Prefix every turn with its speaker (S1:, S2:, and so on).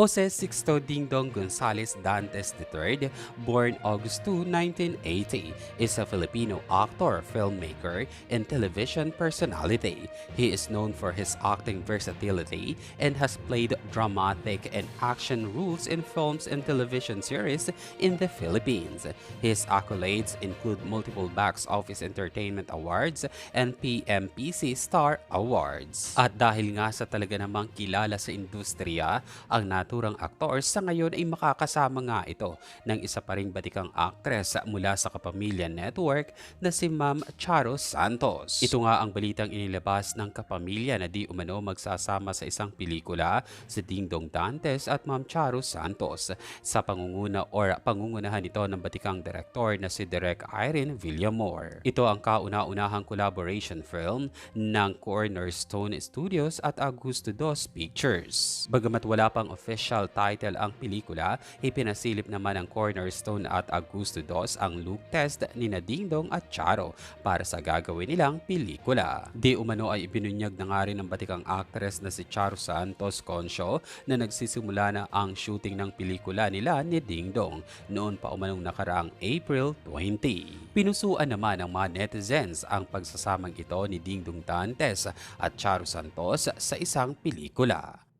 S1: Jose Sixto Dingdong Gonzales Dantes III, born August 2, 1980, is a Filipino actor, filmmaker, and television personality. He is known for his acting versatility and has played dramatic and action roles in films and television series in the Philippines. His accolades include multiple box office entertainment awards and PMPC Star Awards. At dahil nga sa talaga namang kilala sa industriya, ang naturang aktor sa ngayon ay makakasama nga ito ng isa pa ring batikang actress mula sa Kapamilya Network na si Ma'am Charo Santos. Ito nga ang balitang inilabas ng Kapamilya na di umano magsasama sa isang pelikula si Dingdong Dantes at Ma'am Charo Santos sa pangunguna or pangungunahan ito ng batikang direktor na si Direk Irene Villamor. Ito ang kauna-unahang collaboration film ng Cornerstone Studios at Augusto Dos Pictures. Bagamat wala pang official title ang pelikula, ipinasilip naman ng Cornerstone at Augusto Dos ang look test ni Nadingdong at Charo para sa gagawin nilang pelikula. Di umano ay ibinunyag na nga rin ng batikang actress na si Charo Santos Concho na nagsisimula na ang shooting ng pelikula nila ni Dingdong noon pa umanong nakaraang April 20. Pinusuan naman ng mga netizens ang pagsasamang ito ni Dingdong Dantes at Charo Santos sa isang pelikula.